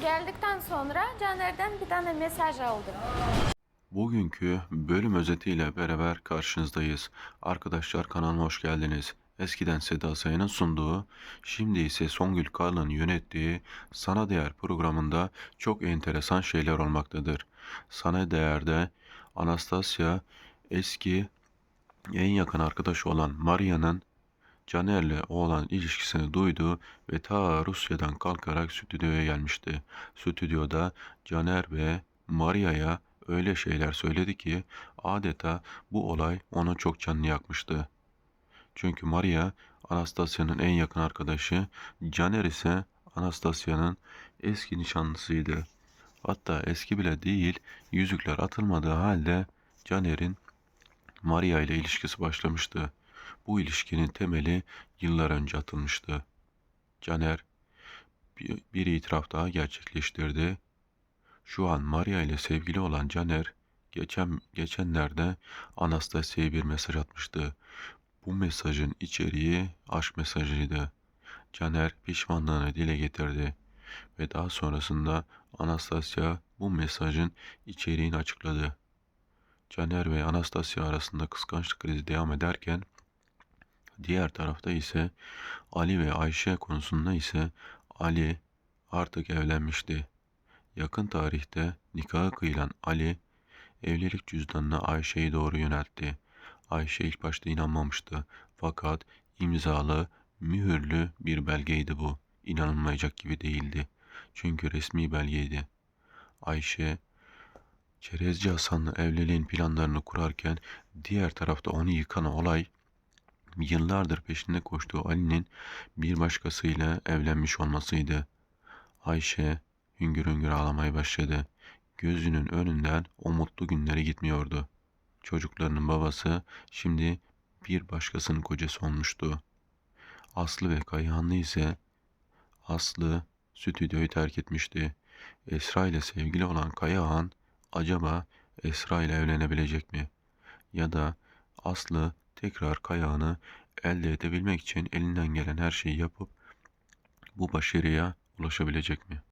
geldikten sonra Caner'den bir tane mesaj aldım. Bugünkü bölüm özetiyle beraber karşınızdayız. Arkadaşlar kanalıma hoş geldiniz. Eskiden Seda Sayan'ın sunduğu, şimdi ise Songül Karlı'nın yönettiği Sana Değer programında çok enteresan şeyler olmaktadır. Sana Değer'de Anastasia eski en yakın arkadaşı olan Maria'nın Caner'le olan ilişkisini duydu ve ta Rusya'dan kalkarak stüdyoya gelmişti. Stüdyoda Caner ve Maria'ya öyle şeyler söyledi ki adeta bu olay onun çok canını yakmıştı. Çünkü Maria Anastasia'nın en yakın arkadaşı, Caner ise Anastasia'nın eski nişanlısıydı. Hatta eski bile değil, yüzükler atılmadığı halde Caner'in Maria ile ilişkisi başlamıştı. Bu ilişkinin temeli yıllar önce atılmıştı. Caner bir, bir itiraf daha gerçekleştirdi. Şu an Maria ile sevgili olan Caner geçen geçenlerde Anastasia'ya bir mesaj atmıştı. Bu mesajın içeriği aşk mesajıydı. Caner pişmanlığını dile getirdi ve daha sonrasında Anastasia bu mesajın içeriğini açıkladı. Caner ve Anastasia arasında kıskançlık krizi devam ederken diğer tarafta ise Ali ve Ayşe konusunda ise Ali artık evlenmişti. Yakın tarihte nikahı kıyılan Ali evlilik cüzdanını Ayşe'ye doğru yöneltti. Ayşe ilk başta inanmamıştı fakat imzalı, mühürlü bir belgeydi bu. İnanılmayacak gibi değildi. Çünkü resmi belgeydi. Ayşe Çerezci Hasan'la evliliğin planlarını kurarken diğer tarafta onu yıkan olay yıllardır peşinde koştuğu Ali'nin bir başkasıyla evlenmiş olmasıydı. Ayşe hüngür hüngür ağlamaya başladı. Gözünün önünden o mutlu günleri gitmiyordu. Çocuklarının babası şimdi bir başkasının kocası olmuştu. Aslı ve Kayhanlı ise Aslı stüdyoyu terk etmişti. Esra ile sevgili olan Kayahan acaba Esra ile evlenebilecek mi? Ya da Aslı tekrar Kayahan'ı elde edebilmek için elinden gelen her şeyi yapıp bu başarıya ulaşabilecek mi?